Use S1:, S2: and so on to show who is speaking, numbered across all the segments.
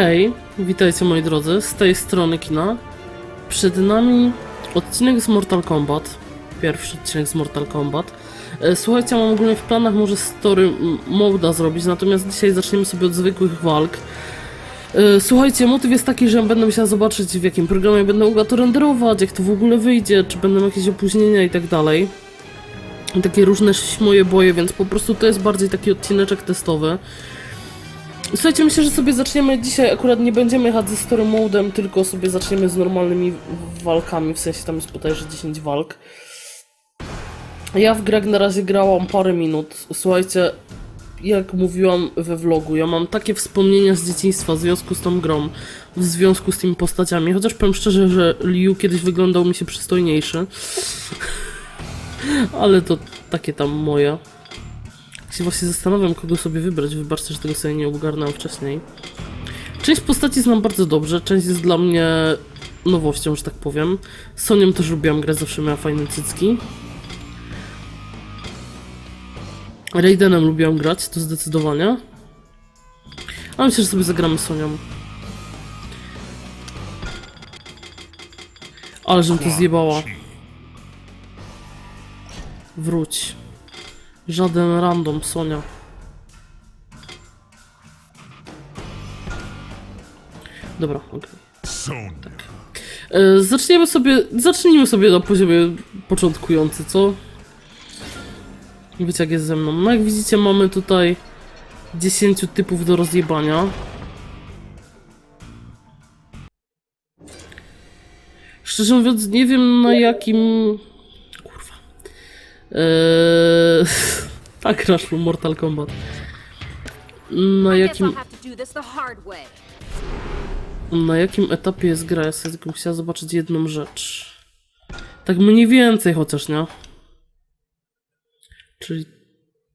S1: Hej, witajcie moi drodzy, z tej strony kina. Przed nami odcinek z Mortal Kombat. Pierwszy odcinek z Mortal Kombat. E, Słuchajcie, mam ogólnie w planach może story moda zrobić, natomiast dzisiaj zaczniemy sobie od zwykłych walk. E, Słuchajcie, motyw jest taki, że będę musiała zobaczyć w jakim programie będę mogła to renderować, jak to w ogóle wyjdzie, czy będą jakieś opóźnienia i tak dalej. Takie różne moje boje, więc po prostu to jest bardziej taki odcineczek testowy. Słuchajcie, myślę, że sobie zaczniemy dzisiaj, akurat nie będziemy jechać ze story modem, tylko sobie zaczniemy z normalnymi walkami, w sensie tam jest bodajże 10 walk. Ja w grę na razie grałam parę minut. Słuchajcie, jak mówiłam we vlogu, ja mam takie wspomnienia z dzieciństwa w związku z tą grą, w związku z tymi postaciami, chociaż powiem szczerze, że Liu kiedyś wyglądał mi się przystojniejszy. Ale to takie tam moje. Się właśnie zastanawiam, kogo sobie wybrać. Wybaczcie, że tego sobie nie ogarnąłem wcześniej. Część postaci znam bardzo dobrze, część jest dla mnie nowością, że tak powiem. Z Sonią też lubiłam grać, zawsze miała fajne cycki. Raidenem lubiłam grać, to zdecydowanie. Ale myślę, że sobie zagramy Sonią. Ale żebym to zjebała. Wróć. Żaden random, Sonia. Dobra, okej.
S2: Sonya.
S1: E, Zaczniemy sobie, zacznijmy sobie na poziomie początkujący, co? Wiecie jak jest ze mną. No jak widzicie mamy tutaj 10 typów do rozjebania. Szczerze mówiąc nie wiem na jakim... Eee... tak, Rush Mortal Kombat. Na jakim... Na jakim etapie jest gra? Ja sobie tylko chciała zobaczyć jedną rzecz. Tak mniej więcej chociaż, nie? Czyli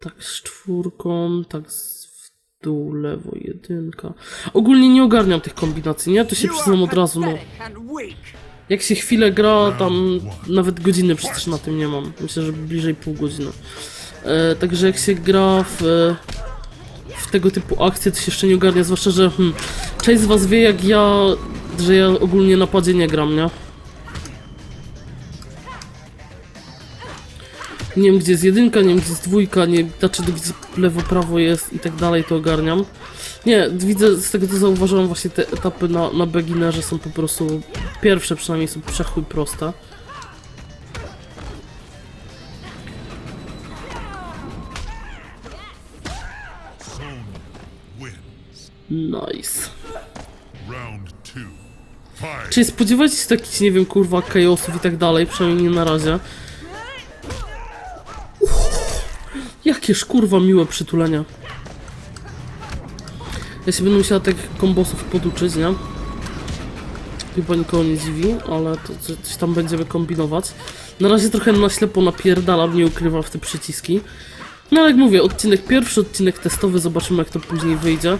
S1: tak z czwórką, tak z w dół, lewo, jedynka. Ogólnie nie ogarniam tych kombinacji, nie? To się przyznam od razu, no. Jak się chwilę gra, tam nawet godziny przecież na tym nie mam. Myślę, że bliżej pół godziny. E, także jak się gra w, w tego typu akcje, to się jeszcze nie ogarnia, zwłaszcza, że hmm, część z was wie jak ja, że ja ogólnie na padzie nie gram, nie? Nie wiem gdzie jest jedynka, nie wiem gdzie jest dwójka, nie znaczy gdzie lewo, prawo jest i tak dalej, to ogarniam. Nie, widzę, z tego co zauważyłem właśnie te etapy na, na beginnerze są po prostu, pierwsze przynajmniej są przechuj proste. Nice. Czyli spodziewajcie się takich, nie wiem, kurwa, chaosów i tak dalej, przynajmniej nie na razie. Jakież kurwa miłe przytulenia. Ja się będę musiała tych kombosów poduczyć, nie? Chyba nikogo nie dziwi, ale to co- coś tam będziemy kombinować. Na razie trochę na ślepo napierdalam, nie ukrywam w te przyciski. No ale jak mówię, odcinek pierwszy, odcinek testowy, zobaczymy jak to później wyjdzie.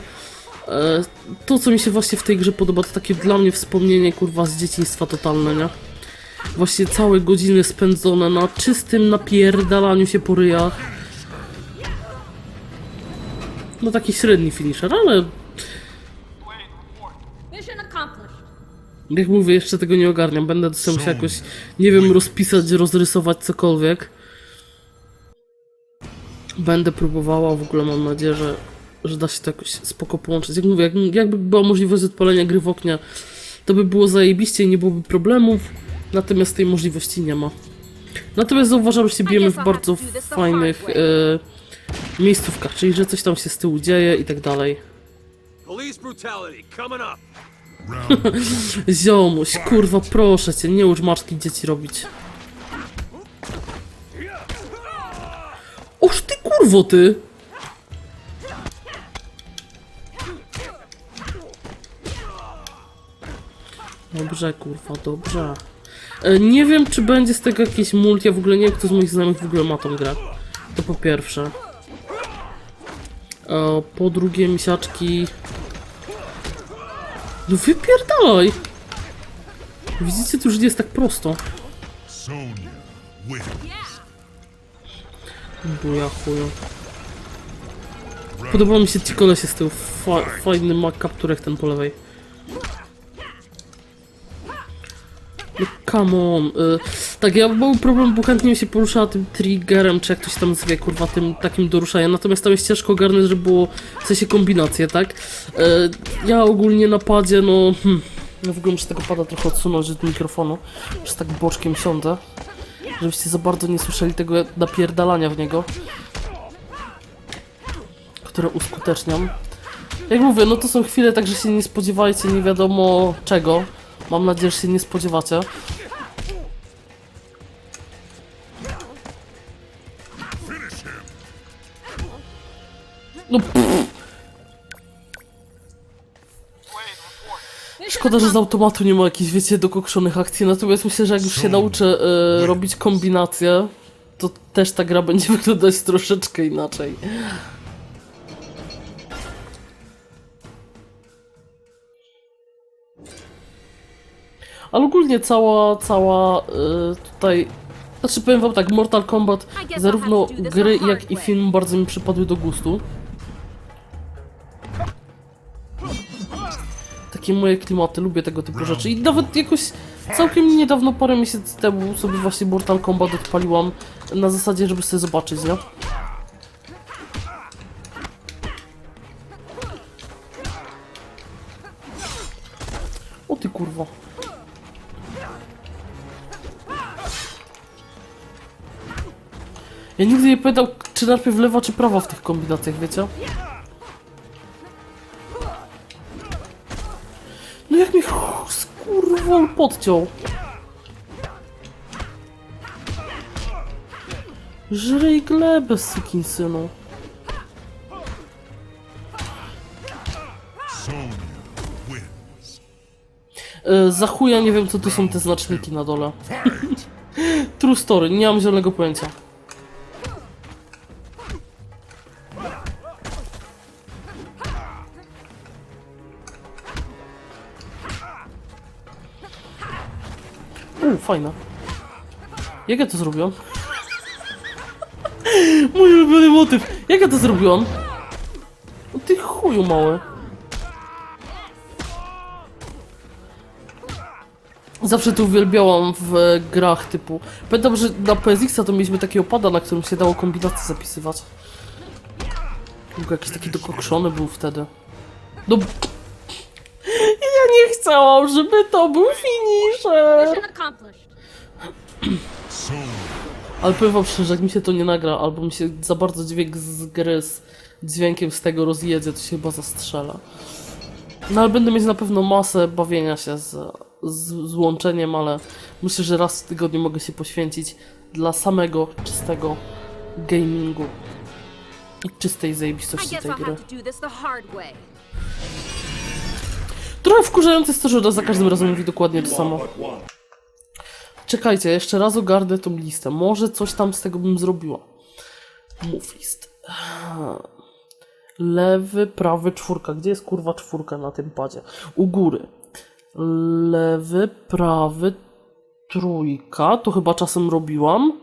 S1: E, to, co mi się właśnie w tej grze podoba, to takie dla mnie wspomnienie, kurwa, z dzieciństwa totalne, nie? Właśnie całe godziny spędzone na czystym napierdalaniu się po ryjach. No taki średni finisher, ale jak mówię, jeszcze tego nie ogarniam. Będę to sobie musiał jakoś, nie wiem, rozpisać, rozrysować cokolwiek. Będę próbowała, w ogóle mam nadzieję, że, że da się to jakoś spoko połączyć. Jak mówię, jak, jakby była możliwość odpalenia gry w oknie, to by było zajebiście i nie byłoby problemów. Natomiast tej możliwości nie ma. Natomiast zauważam, że się bijemy w bardzo fajnych e, miejscówkach, czyli że coś tam się z tyłu dzieje i tak dalej. Ziomuś, kurwa, proszę cię, nie ucz maczki dzieci robić. Oż ty kurwo ty! Dobrze, kurwa, dobrze. E, nie wiem, czy będzie z tego jakiś multi, ja w ogóle nie wiem, kto z moich znajomych w ogóle ma tą grę. To po pierwsze. Po drugie, misiaczki... No wypierdalaj! Widzicie, to już nie jest tak prosto. Buja chuju. Podoba mi się ci kolesie z tyłu. Fa fajny ma kapturek ten po lewej. No come on. Y, tak, ja był problem, bo chętnie się poruszała tym triggerem, czy jak to się tam zwie, kurwa, tym takim doruszaniem. Natomiast tam jest ciężko ogarnąć, żeby było w sensie kombinacje, tak? Y, ja ogólnie na padzie, no... Hmm, ja w ogóle muszę tego pada trochę odsunąć od mikrofonu, że tak boczkiem siądę. Żebyście za bardzo nie słyszeli tego napierdalania w niego które uskuteczniam. Jak mówię, no to są chwile tak, że się nie spodziewajcie nie wiadomo czego. Mam nadzieję, że się nie spodziewacie. No pff. Szkoda, że z automatu nie ma jakichś, wiecie, dokokszonych akcji, natomiast myślę, że jak już się nauczę e, robić kombinacje, to też ta gra będzie wyglądać troszeczkę inaczej. Ale ogólnie cała, cała y, tutaj... Znaczy powiem wam tak, Mortal Kombat, zarówno gry jak i film bardzo mi przypadły do gustu. Takie moje klimaty, lubię tego typu rzeczy. I nawet jakoś całkiem niedawno, parę miesięcy temu sobie właśnie Mortal Kombat odpaliłam na zasadzie, żeby sobie zobaczyć, nie? O ty kurwa. Ja nigdy nie pamiętam, czy najpierw lewa, czy prawa w tych kombinacjach, wiecie? Skurwol podciął. Żryj glebę, synu.
S2: Sonya wins.
S1: E, za chuja nie wiem, co tu są te znaczniki na dole. True story, nie mam zielonego pojęcia. U, fajne. Jak ja to zrobiłam? Mój ulubiony motyw. Jak ja to zrobiłam? O ty chuju mały. Zawsze to uwielbiałam w grach typu. Pamiętam, że na PSX-a to mieliśmy takiego pada, na którym się dało kombinacje zapisywać. Tylko jakiś taki dokokszony był wtedy. No. Nie chciałam, żeby to był finisher. Ale powiem wam szczerze, jak mi się to nie nagra, albo mi się za bardzo dźwięk z gry z dźwiękiem z tego rozjedzie, to się chyba zastrzela. No ale będę mieć na pewno masę bawienia się z, z, z łączeniem, ale myślę, że raz w tygodniu mogę się poświęcić dla samego czystego gamingu i czystej zajebistości tej gry. Trochę wkurzające jest to, że za każdym razem mówi dokładnie to samo. Czekajcie, jeszcze raz ogarnę tą listę. Może coś tam z tego bym zrobiła. Move list. Lewy, prawy, czwórka. Gdzie jest kurwa czwórka na tym padzie? U góry. Lewy, prawy, trójka. To chyba czasem robiłam.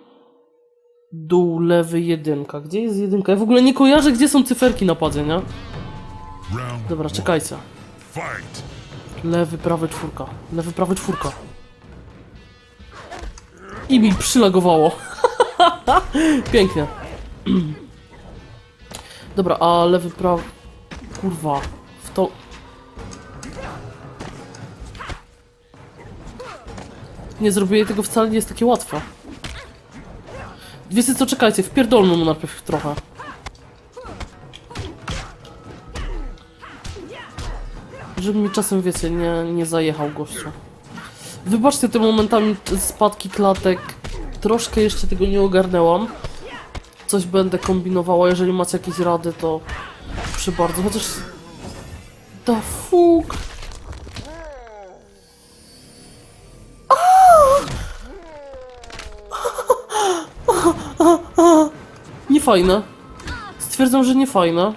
S1: Dół, lewy, jedynka. Gdzie jest jedynka? Ja w ogóle nie kojarzę, gdzie są cyferki na padzie, nie? Dobra, czekajcie.
S2: Fight.
S1: Lewy, prawy, czwórka. Lewy, prawy, czwórka. I mi przylagowało. Pięknie. Dobra, a lewy, prawy... Kurwa. W to... Nie zrobię tego wcale, nie jest takie łatwe. Wiecie co, czekajcie, wpierdolmy mu najpierw trochę. Żeby mi czasem, wiecie, nie, nie zajechał gościu. Wybaczcie te momentami spadki klatek. Troszkę jeszcze tego nie ogarnęłam. Coś będę kombinowała. Jeżeli macie jakieś rady, to proszę bardzo. Chociaż... Da fuk! Niefajne. Stwierdzam, że niefajne.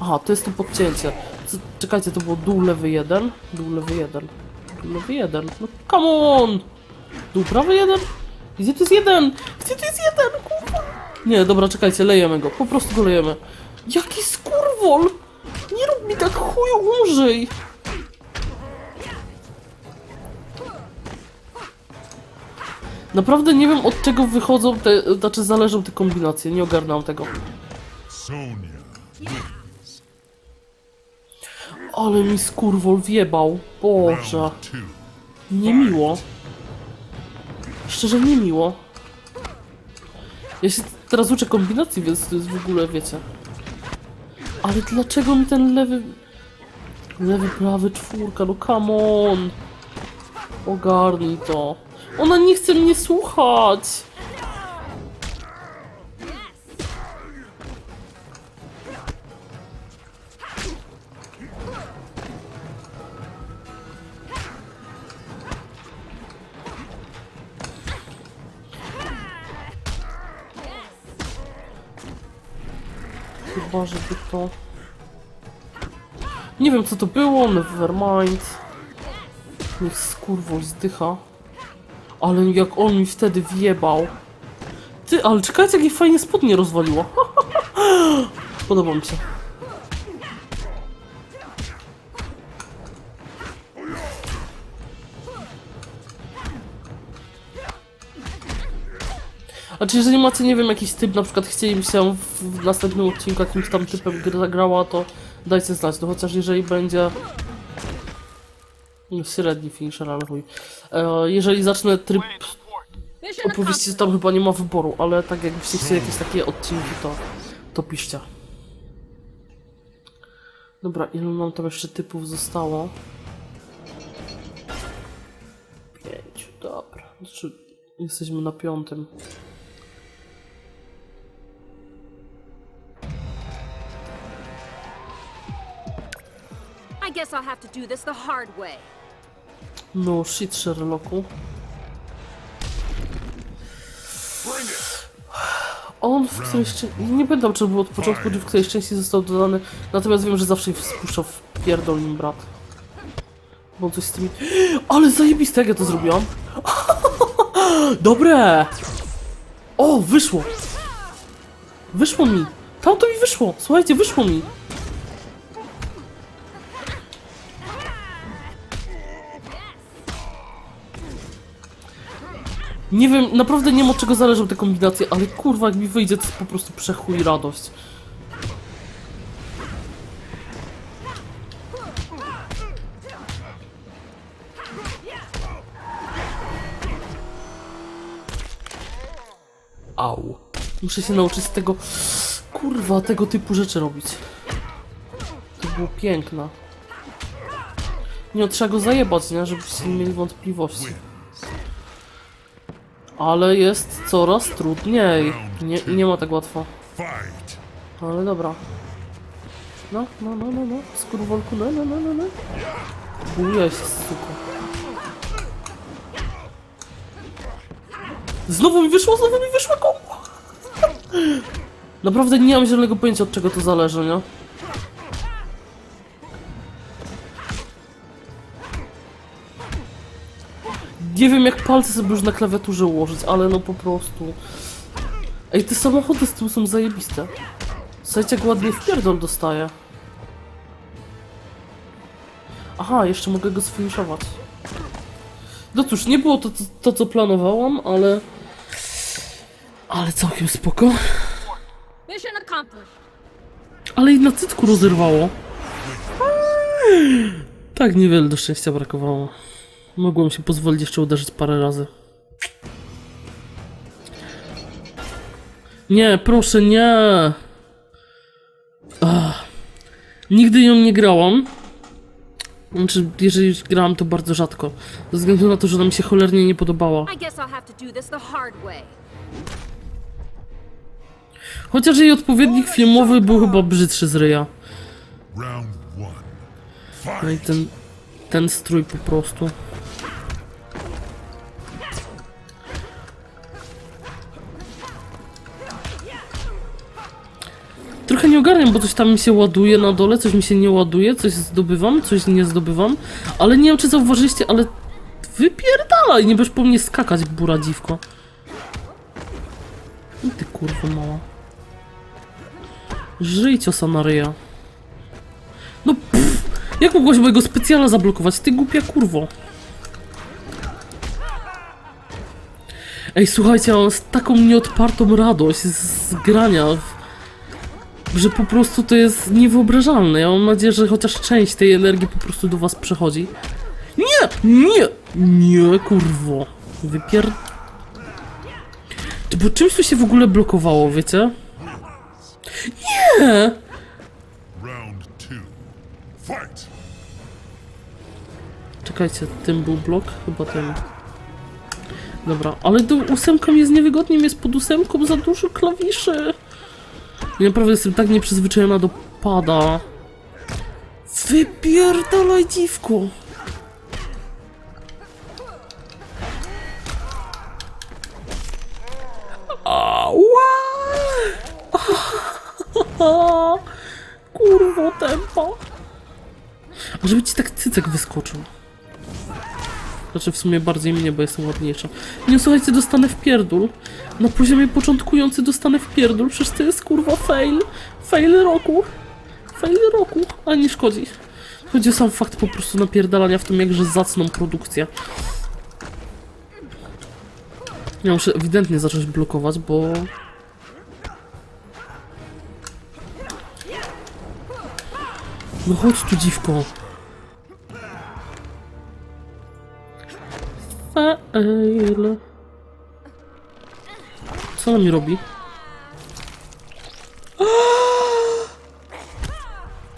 S1: Aha, to jest to podcięcie. Czekajcie, to było dół lewy jeden, dół lewy jeden, dół lewy jeden. No come on! Dół prawy jeden? Gdzie to jest jeden? Gdzie to jest jeden? Kurwa! Nie, dobra, czekajcie, lejemy go. Po prostu go lejemy. Jaki skurwol! Nie rób mi tak chuju umrzyj! Naprawdę nie wiem od czego wychodzą te, znaczy zależą te kombinacje, nie ogarnąłem tego.
S2: Sonia.
S1: Ale mi skurwol wjebał. Boże. Niemiło. Szczerze niemiło. Ja się teraz uczę kombinacji, więc to jest w ogóle, wiecie. Ale dlaczego mi ten lewy... Lewy, prawy, czwórka, no come on. Ogarnij to. Ona nie chce mnie słuchać. Nie wiem co to było, nevermind. Niech skurwol zdycha. Ale jak on mi wtedy wjebał. Ty, ale czekajcie jak jej fajnie spodnie rozwaliło. Podoba mi się. A czy jeżeli macie, nie wiem, jakiś typ, na przykład chcieli się w, następnym odcinku jakimś tam typem gra, grała, to dajcie znać, no chociaż jeżeli będzie... Średni finisher, ale chuj. E, jeżeli zacznę tryb opowieści, to tam chyba nie ma wyboru, ale tak jakbyście chcieli jakieś takie odcinki, to, to piszcie. Dobra, ilu nam tam jeszcze typów zostało? Pięć, dobra. Znaczy, jesteśmy na piątym.
S3: Guess I'll have to do this the hard way.
S1: No shit, Sherlocku. On w którejś części... Nie pamiętam, czy było od początku, czy w którejś części został dodany. Natomiast wiem, że zawsze ich spuszczał w pierdol nim brat. Bo coś z tymi... Ale zajebiste, jak ja to zrobiłam. Dobre! O, wyszło! Wyszło mi! Tam to mi wyszło! Słuchajcie, wyszło mi! Nie wiem, naprawdę nie wiem od czego zależą te kombinacje, ale kurwa jak mi wyjdzie to jest po prostu przechuj radość. Au. Muszę się nauczyć tego, kurwa, tego typu rzeczy robić. To było piękne. Nie, trzeba go zajebać, nie? Żebyście nie mieli wątpliwości. Ale jest coraz trudniej. Nie, nie ma tak łatwo. Ale dobra. No, no, no, no, no. Skurwolku, no, no, no, no, no. Bujaj się. Znowu mi wyszło, znowu mi wyszło kombo. Naprawdę nie mam zielonego pojęcia od czego to zależy, nie? Nie wiem jak palce sobie już na klawiaturze ułożyć, ale no po prostu. Ej, te samochody z tyłu są zajebiste. Słuchajcie, jak ładnie w pierdol dostaje. Aha, jeszcze mogę go sfiniszować. No cóż, nie było to, to, to co planowałam, ale... Ale całkiem spoko. Ale i na cycku rozerwało. Tak niewiele do szczęścia brakowało. Mogłem się pozwolić jeszcze uderzyć parę razy. Nie, proszę, nie! Ach. Nigdy ją nie grałam. Znaczy, jeżeli już grałam, to bardzo rzadko. Ze względu na to, że ona mi się cholernie nie podobała. Chociaż jej odpowiednik filmowy był chyba brzydszy z ryja. No i ten, ten strój po prostu. Bo coś tam mi się ładuje na dole, coś mi się nie ładuje, coś zdobywam, coś nie zdobywam, ale nie wiem czy zauważyliście, ale wypierdalaj, nie będziesz po mnie skakać, bura dziwko. I ty kurwa mała. Żyj ciosa ryja. No pff, jak mogłaś mojego specjala zablokować? Ty głupia kurwo. Ej, słuchajcie, mam taką nieodpartą radość z grania, w, że po prostu to jest niewyobrażalne. Ja mam nadzieję, że chociaż część tej energii po prostu do was przechodzi. Nie! Nie! Nie, kurwo. Wypier... Bo czymś tu się w ogóle blokowało, wiecie? Nie! Czekajcie, tym był blok? Chyba ten. Dobra, ale do ósemką jest niewygodnie, jest pod ósemką za dużo klawiszy. Ja naprawdę jestem tak nieprzyzwyczajona do pada. Wypierdalaj dziwko. Ała! Kurwo tempa. A żeby ci tak cycek wyskoczył. Znaczy w sumie bardziej mnie, bo jestem ładniejsza. Nie słuchajcie, dostanę w pierdul. Na poziomie początkujący dostanę w pierdul, przecież to jest kurwa fail. Fail roku. Fail roku, ale nie szkodzi. Chodzi o sam fakt po prostu napierdalania w tym jakże zacną produkcję. Ja muszę ewidentnie zacząć blokować, bo... No chodź tu dziwko. Fail. Co ona mi robi?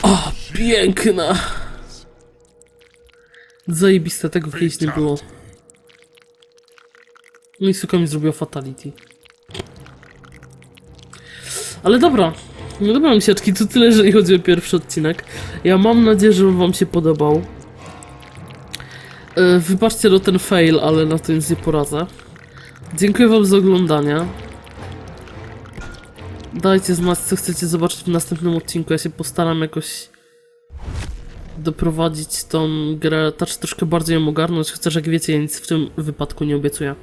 S1: O, piękna! Zajebiste, tego kiedyś nie było. No i suka mi zrobiła fatality. Ale dobra. No dobra, misiaczki, to tyle, jeżeli chodzi o pierwszy odcinek. Ja mam nadzieję, że wam się podobał. E, Wybaczcie no ten fail, ale na nic nie poradzę. Dziękuję wam za oglądanie. Dajcie znać, co chcecie zobaczyć w następnym odcinku. Ja się postaram jakoś doprowadzić tą grę, też troszkę bardziej ją ogarnąć, chociaż jak wiecie, ja nic w tym wypadku nie obiecuję.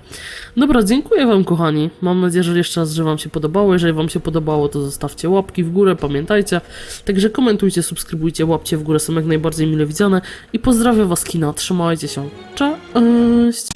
S1: Dobra, dziękuję wam kochani. Mam nadzieję, że jeszcze raz, że wam się podobało. Jeżeli wam się podobało, to zostawcie łapki w górę, pamiętajcie. Także komentujcie, subskrybujcie, łapcie w górę, są jak najbardziej mile widziane. I pozdrawiam was kina, trzymajcie się. Cześć!